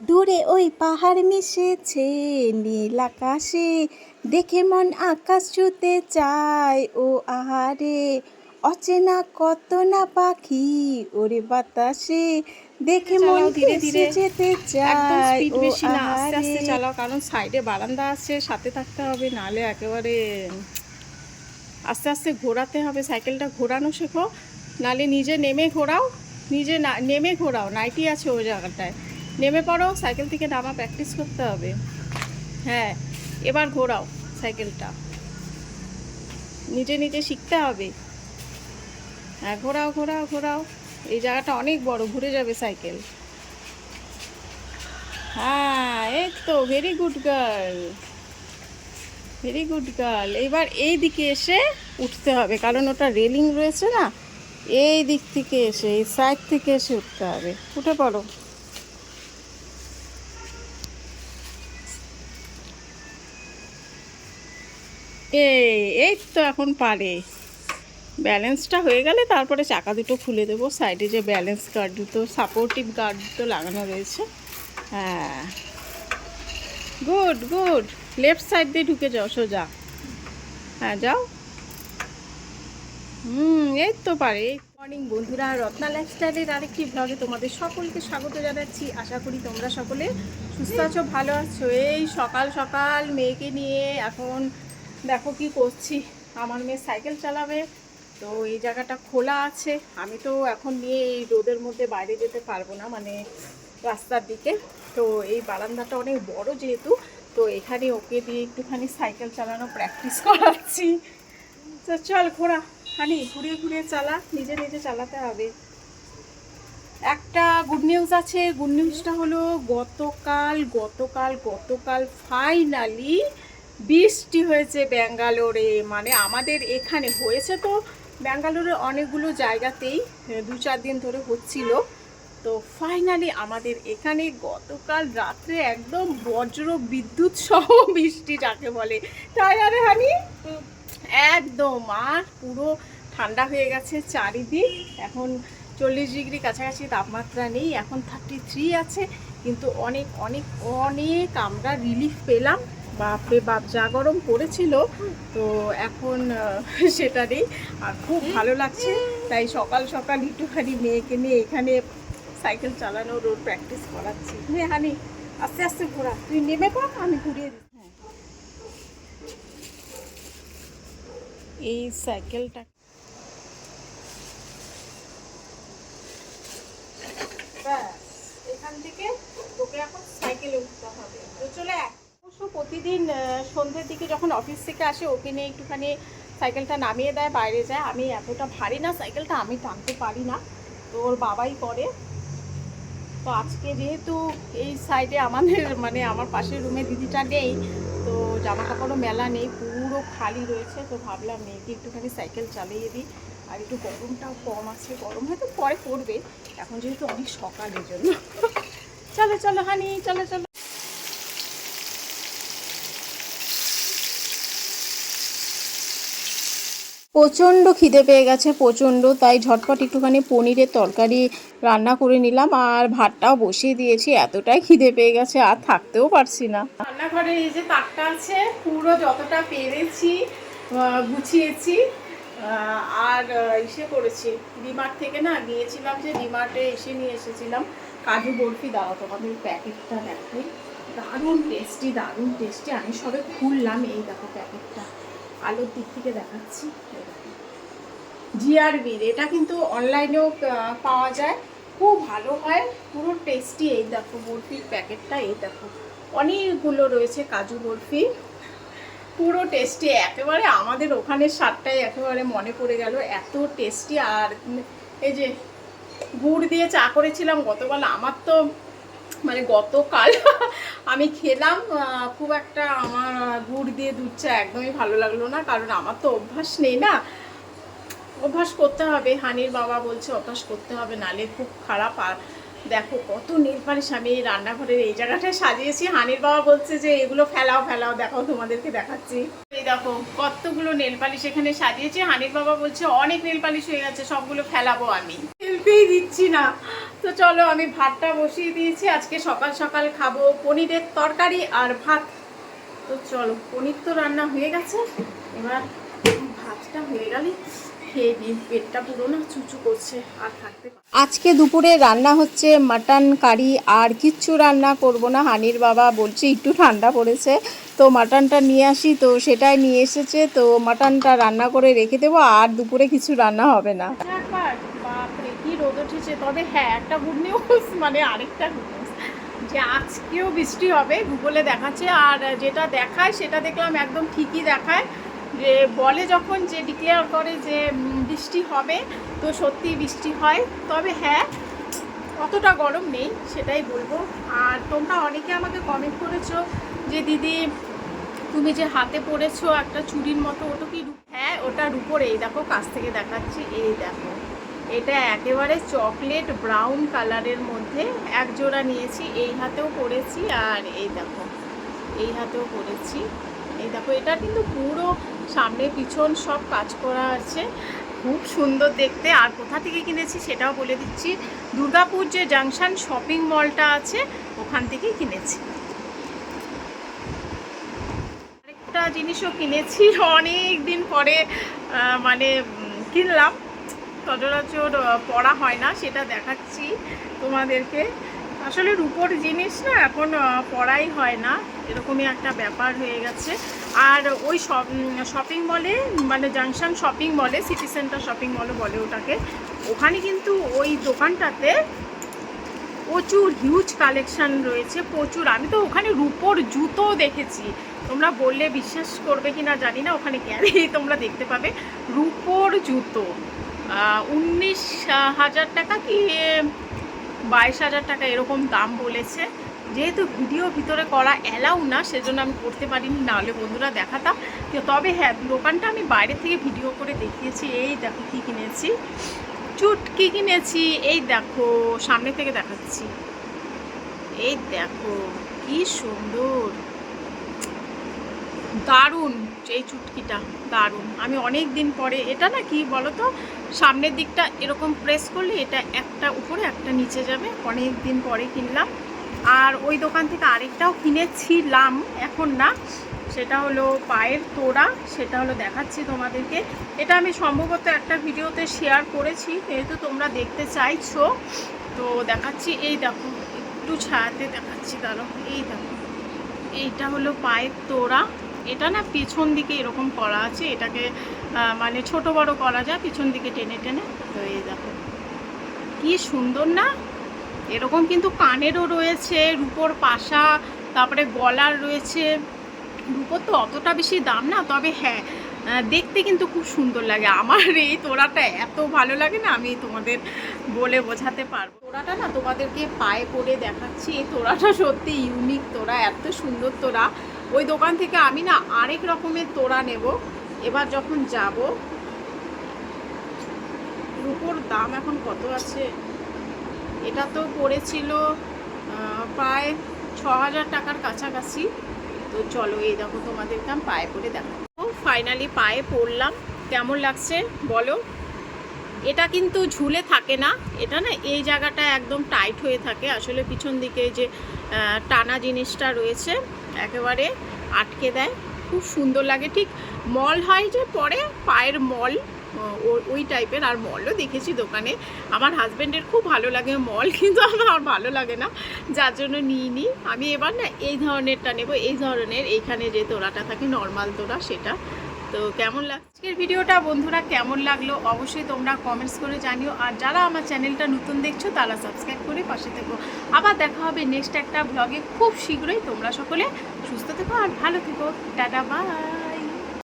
দূরে ওই পাহাড় মিশেছে নীল আকাশে। দেখে মন আকাশ ছুতে চায় ও আহারে। অচেনা কত না পাখি ওরে বাতাসে। দেখে মন চালাও ধীরে ধীরে। যেতে একদম চায় স্পিড বেশি না আস্তে আস্তে চালাও কারণ সাইডে বারান্দা আছে সাথে থাকতে হবে নালে একেবারে আস্তে আস্তে ঘোরাতে হবে। সাইকেলটা ঘোরানো শেখো নালে নিজে নেমে ঘোরাও নিজে নেমে ঘোরাও। নাইটি আছে ওই জায়গাটায়। নেমে পড়ো, সাইকেল থেকে নামা প্র্যাকটিস করতে হবে। হ্যাঁ এবার ঘোরাও সাইকেলটা। নিজে নিজে শিখতে হবে। হ্যাঁ ঘোরাও ঘোরাও ঘোরাও। এই জায়গাটা অনেক বড়, ঘুরে যাবে সাইকেল। হ্যাঁ এই তো very good girl very good girl এবার এই দিকে এসে উঠতে হবে, কারণ ওটা রেলিং রয়েছে না? এই দিক থেকে এসে, এই সাইড থেকে এসে উঠতে হবে। উঠে পড়ো। এই এই তো এখন পারে। ব্যালেন্সটা হয়ে গেলে তারপরে চাকা দুটো খুলে দেবো। সাইডে যে ব্যালেন্স গার্ড দুটো, সাপোর্টিভ গার্ড দুটো লাগানো রয়েছে। হ্যাঁ। Good good. লেফট সাইড দিয়ে ঢুকে যাও, সোজা। হ্যাঁ যাও। হুম, এই তো পারে। মর্নিং বন্ধুরা। রত্না লাইফস্টাইলের আরেকটি ব্লগে তোমাদের সকলকে স্বাগত জানাচ্ছি। আশা করি তোমরা সকলে সুস্থ আছো, ভালো আছো। এই সকাল সকাল মেয়েকে নিয়ে এখন দেখো কি করছি। আমার মেয়ে সাইকেল চালাবে, তো এই জায়গাটা খোলা আছে। আমি তো এখন নিয়ে এই রোদের মধ্যে বাইরে যেতে পারব না মানে রাস্তার দিকে। তো এই বারান্দাটা অনেক বড় যেহেতু, তো এখানে ওকে দিয়ে একটুখানি সাইকেল চালানো প্র্যাকটিস করাচ্ছি। তো চল ঘোরা। হানি, ঘুরিয়ে ঘুরিয়ে চালা, নিজে নিজে চালাতে হবে। একটা গুড নিউজ আছে। গুড নিউজটা হলো গতকাল গতকাল গতকাল ফাইনালি বৃষ্টি হয়েছে ব্যাঙ্গালোরে মানে আমাদের এখানে হয়েছে তো ব্যাঙ্গালোরে অনেকগুলো জায়গাতেই দু চার দিন ধরে হচ্ছিল। তো ফাইনালি আমাদের এখানে গতকাল রাত্রে একদম বজ্র বিদ্যুৎ সহ বৃষ্টি যাকে বলে। তাই আরে হানি? একদম, আর পুরো ঠান্ডা হয়ে গেছে চারিদিক। এখন চল্লিশ ডিগ্রি কাছাকাছি তাপমাত্রা নেই, এখন থার্টি থ্রি আছে। কিন্তু অনেক অনেক অনেক আমরা রিলিফ পেলাম। বাপরে বাপ, যা গরম পড়েছিল, তো এখন সেটা নেই। আর খুব ভালো লাগছে। তাই সকাল সকাল একটুখানি মেয়েকে নিয়ে এখানে সাইকেল চালানোর রোড প্র্যাকটিস করাচ্ছি। হানি, আস্তে আস্তে ঘোরা। তুই নেমে পড়, আমি ঘুরিয়ে দিচ্ছি। এই সাইকেলটা এখান থেকে তোকে এখন সাইকেলে উঠতে হবে। তো চলে আয়। প্রতিদিন সন্ধ্যের দিকে যখন অফিস থেকে আসে, ওকে নিয়ে একটুখানি সাইকেলটা নামিয়ে দেয়, বাইরে যায়। আমি এতটা ভারী না সাইকেলটা আমি টানতে পারি না। তো ওর বাবাই করে। তো আজকে যেহেতু এই সাইডে আমাদের মানে আমার পাশের রুমে দিদিটা নেই, তো জামা কাপড়ও মেলা নেই, পুরো খালি রয়েছে। তো ভাবলাম মেয়েকে একটুখানি সাইকেল চালিয়ে দিই। আর একটু গরমটাও কম আছে। গরম হয়তো পরে পড়বে। এখন যেহেতু অনেক সকালের জন্য। চলো চলো হানি চলো চলো। প্রচণ্ড খিদে পেয়ে গেছে, প্রচণ্ড। তাই ঝটপট একটুখানি পনিরের তরকারি রান্না করে নিলাম আর ভাতটাও বসিয়ে দিয়েছি, এতটাই খিদে পেয়ে গেছে, আর থাকতেও পারছি না। রান্নাঘরে এই যে তাকটা আছে, পুরো যতটা পেরেছি গুছিয়েছি আর ইসে করেছি। ডিমার্ট থেকে না গিয়েছিলাম যে ডিমার্টে এসে নিয়ে এসেছিলাম। কাজু বরফি দাও, তোমাদের প্যাকেটটা দেখাই দারুণ টেস্টি দারুণ টেস্টি আমি সবে খুললাম এই দেখো প্যাকেটটা। আলোর দিক থেকে দেখাচ্ছি। জিআরবির এটা কিন্তু অনলাইনেও পাওয়া যায়। খুব ভালো হয়। পুরো টেস্টি এই দেখো বরফির প্যাকেটটা এই দেখো। অনেকগুলো রয়েছে কাজু বরফি। পুরো টেস্টি একেবারে আমাদের ওখানে স্বাদটাই একেবারে মনে পড়ে গেল। এত টেস্টি আর এই যে গুড় দিয়ে চা করেছিলাম গতকাল, আমার তো মানে গতকাল আমি খেলাম খুব একটা আমার গুড় দিয়ে দুধ চা একদমই ভালো লাগল না। কারণ আমার তো অভ্যাস নেই না। অভ্যাস করতে হবে। হানির বাবা বলছে, অভ্যাস করতে হবে, নালে খুব খারাপ। আর দেখো কত নীল আমি এই রান্নাঘরের এই জায়গাটায় সাজিয়েছি। হানির বাবা বলছে যে, এগুলো ফেলাও ফেলাও, দেখাও, তোমাদেরকে দেখাচ্ছি। এই দেখো কতগুলো নেল পালিশ এখানে সাজিয়েছি। হানির বাবা বলছে, অনেক নেল পালিশ হয়ে গেছে, সবগুলো ফেলাবো আমি। হেল্পেই দিচ্ছি না। তো চলো, আমি ভাতটা বসিয়ে দিয়েছি। আজকে সকাল সকাল খাব পনিরের তরকারি আর ভাত। তো চলো, পনির তো রান্না হয়ে গেছে। এবার ভাতটা হয়ে গেলে খেয়ে নিই পেটটা পুরো না চুচু করছে আর থাকতে আজকে দুপুরে রান্না হচ্ছে মাটন কারি আর কিচ্ছু রান্না করব না। হানির বাবা বলছে একটু ঠান্ডা পড়েছে তো মাটনটা নিয়ে আসি। তো সেটাই নিয়ে এসেছে তো মাটনটা রান্না করে রেখে দেবো আর দুপুরে কিছু রান্না হবে না। বাপরে কি রোদ উঠেছে। তবে হ্যাঁ একটা গুড নিউজ মানে আরেকটা গুড নিউজ যে আজকেও বৃষ্টি হবে গুগলে দেখাচ্ছে আর যেটা দেখায় সেটা দেখলাম একদম ঠিকই দেখায়। যে বলে যখন যে ডিক্লেয়ার করে যে বৃষ্টি হবে, তো সত্যি বৃষ্টি হয়। তবে হ্যাঁ অতটা গরম নেই, সেটাই বলব। আর তোমরা অনেকে আমাকে কমেন্ট করেছ যে, দিদি, তুমি যে হাতে পরেছো একটা চুড়ির মতো, ওটা কি হ্যাঁ ওটা রূপোর, এই দেখো, কাছ থেকে দেখাচ্ছি, এই দেখো। এটা একেবারে চকলেট ব্রাউন কালারের মধ্যে এক জোড়া নিয়েছি, এই হাতেও পরেছি, আর এই দেখো, এই হাতেও পরেছি। এই দেখো, এটা কিন্তু পুরো সামনে পিছন সব কাজ করা আছে। খুব সুন্দর দেখতে। আর কোথা থেকে কিনেছি সেটাও বলে দিচ্ছি। দুর্গাপুর যে জাংশন শপিং মলটা আছে, ওখান থেকেই কিনেছি। আরেকটা জিনিসও কিনেছি। অনেক দিন পরে মানে কিনলাম। সচরাচর পড়া হয় না, সেটা দেখাচ্ছি তোমাদেরকে। আসলে রূপোর জিনিস না এখন পড়াই হয় না। এরকমই একটা ব্যাপার হয়ে গেছে। আর ওই শপিং মলে মানে জাংশন শপিং মলে সিটি সেন্টার শপিং মলে বলে ওটাকে, ওখানে কিন্তু ওই দোকানটাতে প্রচুর হিউজ কালেকশান রয়েছে, প্রচুর। আমি তো ওখানে রূপোর জুতো দেখেছি। তোমরা বললে বিশ্বাস করবে কি না জানি না, ওখানে গেলেই তোমরা দেখতে পাবে। রূপোর জুতো উনিশ হাজার টাকা কি, বাইশ হাজার টাকা এরকম দাম বলেছে। যেহেতু ভিডিও ভিতরে করা অ্যালাউ না, সেজন্য আমি করতে পারিনি। নাহলে বন্ধুরা দেখাতাম। তবে হ্যাঁ দোকানটা আমি বাইরে থেকে ভিডিও করে দেখিয়েছি। এই দেখো কী কিনেছি। চুটকি কিনেছি? এই দেখো, সামনে থেকে দেখাচ্ছি। এই দেখো, কি সুন্দর। দারুণ এই চুটকিটা, দারুণ। আমি অনেক দিন পরে, এটা না কি বলো তো সামনের দিকটা এরকম প্রেস করলে এটা একটা উপরে, একটা নিচে যাবে। অনেক দিন পরে কিনলাম। আর ওই দোকান থেকে আরেকটাও কিনেছিলাম, এখন না। সেটা হলো পায়ের তোড়া, সেটা হলো দেখাচ্ছি তোমাদেরকে। এটা আমি সম্ভবত একটা ভিডিওতে শেয়ার করেছি, যেহেতু তোমরা দেখতে চাইছো। তো দেখাচ্ছি, এই দেখো, একটু ছায়াতে দেখাচ্ছি দাঁড়ো এই দেখো। এইটা হলো পায়ের তোড়া। এটা না পেছন দিকে এরকম করা আছে, এটাকে মানে ছোট বড় করা যায়, পিছন দিকে টেনে টেনে। তো এই দেখো, কি সুন্দর না? এরকম কিন্তু কানেরও রয়েছে, রূপোর পাশা, তারপরে গলার রয়েছে। রূপোর তো অতটা বেশি দাম না, তবে হ্যাঁ দেখতে কিন্তু খুব সুন্দর লাগে। আমার এই তোড়াটা এত ভালো লাগে না, আমি তোমাদের বলে বোঝাতে পারব। তোড়াটা না তোমাদেরকে পায়ে পরে দেখাচ্ছি। এই তোড়াটা সত্যি ইউনিক তোড়া, এত সুন্দর তোড়া। ওই দোকান থেকে আমি না আরেক রকমের তোড়া নেব। এবার যখন যাব, রূপোর দাম এখন কত আছে? এটা তো পড়েছিল প্রায় ছ হাজার টাকার কাছাকাছি। তো চলো এই দেখো তোমাদেরকে আমি পায়ে পরে দেখো ফাইনালি পায়ে পড়লাম। কেমন লাগছে বলো? এটা কিন্তু ঝুলে থাকে না। এটা না এই জায়গাটা একদম টাইট হয়ে থাকে। আসলে পিছন দিকে যে টানা জিনিসটা রয়েছে, একেবারে আটকে দেয়। খুব সুন্দর লাগে। ঠিক মল হয় যে পরে পায়ের মল ওই টাইপের আর মলও দেখেছি দোকানে। আমার হাজব্যান্ডের খুব ভালো লাগে মল কিন্তু আমার ভালো লাগে না। যার জন্য নিই নিইনি। আমি এবার না এই ধরনেরটা নেব। এই ধরনের এইখানে যে তোড়াটা থাকে নর্মাল তোড়া, সেটা। তো কেমন লাগছে আজকের ভিডিওটা বন্ধুরা কেমন লাগল অবশ্যই তোমরা কমেন্টস করে জানিও। আর যারা আমার চ্যানেলটা নতুন দেখছ, তারা সাবস্ক্রাইব করে পাশে থেকো। আবার দেখা হবে নেক্সট একটা ব্লগে খুব শীঘ্রই তোমরা সকলে সুস্থ থেকো আর ভালো থেকো। Tata bye